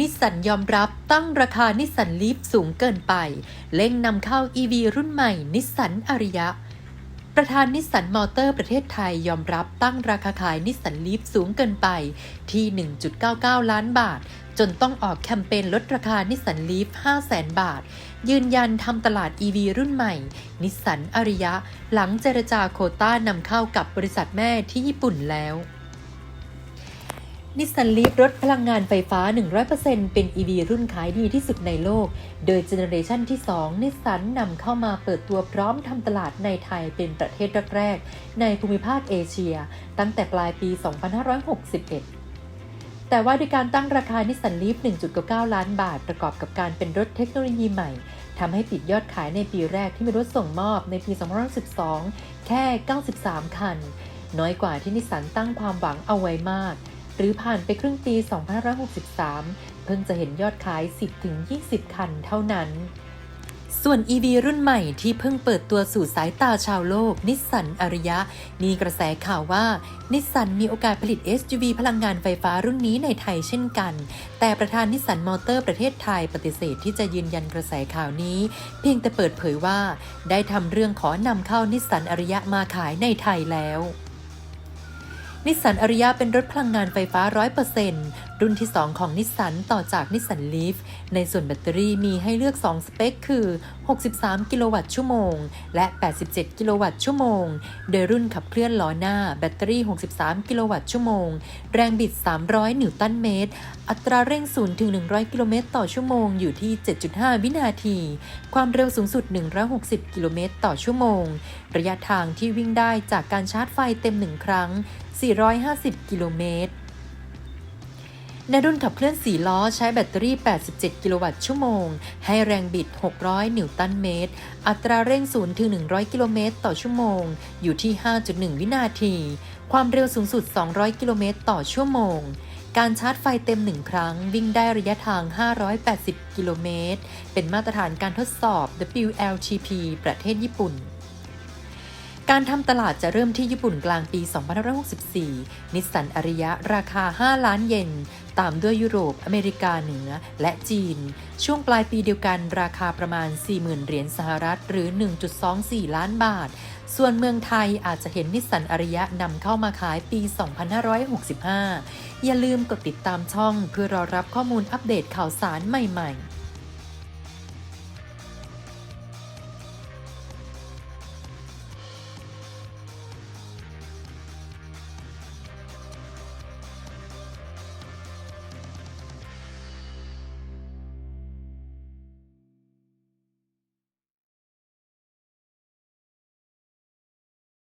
นิสสันยอมรับตั้งราคานิสสันลีฟสูงเกินไปเร่งนำเข้า EV รุ่นใหม่ นิสสันอาริยะ ประธานนิสสันมอเตอร์ประเทศไทยยอมรับตั้งราคาขายนิสสันลีฟสูงเกินไปที่ 1.99 ล้านบาท จนต้องออกแคมเปญลดราคานิสสันลีฟ500,000 บาท ยืนยันทำตลาด EV รุ่นใหม่ นิสสันอาริยะ หลังเจรจาโคต้านำเข้ากับบริษัทแม่ที่ญี่ปุ่นแล้ว นิสสันลีฟรถพลังงานไฟฟ้า 100%เป็น EV รุ่นขายดีที่สุดในโลก โดยเจเนอเรชันที่ 2 นิสสันนำเข้ามาเปิดตัวพร้อมทำตลาดในไทยเป็นประเทศแรกๆ ในภูมิภาคเอเชีย ตั้งแต่ปลายปี 2561แต่ว่าด้วยการตั้งราคานิสสันลีฟ 1.9 ล้านบาท ประกอบกับการเป็นรถเทคโนโลยีใหม่ ทำให้ปิดยอดขายในปีแรกที่มีรถส่งมอบในปี 2012 แค่ 93 คัน น้อยกว่าที่นิสสันตั้งความหวังเอาไว้มาก หรือผ่านไปครึ่งปี 2563 เพิ่งจะเห็นยอดขาย 10-20 คันเท่านั้น ส่วน EV รุ่นใหม่ที่เพิ่งเปิดตัวสู่สายตาชาวโลก นิสสันอาริยะ มีกระแสข่าวว่า นิสสันมีโอกาสผลิต SUV พลังงานไฟฟ้ารุ่นนี้ในไทยเช่นกัน แต่ประธานนิสสันมอเตอร์ประเทศไทยปฏิเสธที่จะยืนยันกระแสข่าวนี้ เพียงแต่เปิดเผยว่า ได้ทำเรื่องขอนำเข้านิสสันอาริยะมาขายในไทยแล้ว นิสสันอาริยะเป็นรถพลังงานไฟฟ้า 100%รุ่นที่ 2 ของนิสสันต่อจากนิสสันลีฟในส่วนแบตเตอรี่มีให้เลือก 2 สเปค คือ 63 กิโลวัตต์ชั่วโมง และ 87 กิโลวัตต์ชั่วโมง โดยรุ่นขับเคลื่อนล้อหน้าแบตเตอรี่ 63 กิโลวัตต์ชั่วโมง แรงบิด 300 นิวตันเมตร อัตราเร่ง 0 ถึง 100 กิโลเมตรต่อชั่วโมงอยู่ที่ 7.5 วินาที ความเร็วสูงสุด 160 กิโลเมตรต่อชั่วโมง ระยะทางที่วิ่งได้จากการชาร์จไฟเต็มหนึ่งครั้ง 450 กิโลเมตร ในรุ่นขับเคลื่อน 4 ล้อใช้แบตเตอรี่ 87 กิโลวัตต์ชั่วโมง ให้แรงบิด 600 นิวตันเมตร อัตราเร่ง 0 ถึง 100 กิโลเมตรต่อชั่วโมง อยู่ที่ 5.1 วินาที ความเร็วสูงสุด 200 กิโลเมตรต่อชั่วโมง การชาร์จไฟเต็ม 1 ครั้ง วิ่งได้ระยะทาง 580 กิโลเมตร เป็นมาตรฐานการทดสอบ WLTP ประเทศญี่ปุ่นการทำตลาดจะเริ่มที่ญี่ปุ่นกลางปี 2564 นิสสันอาริยะ ราคา 5 ล้านเยน ตามด้วยยุโรป อเมริกาเหนือ และจีน ช่วงปลายปีเดียวกันราคาประมาณ 40,000 เหรียญสหรัฐ หรือ 1.24 ล้านบาท ส่วนเมืองไทยอาจจะเห็นนิสสันอาริยะนำเข้ามาขายปี 2565 อย่าลืมกดติดตามช่องเพื่อรอรับข้อมูลอัปเดตข่าวสารใหม่ ๆ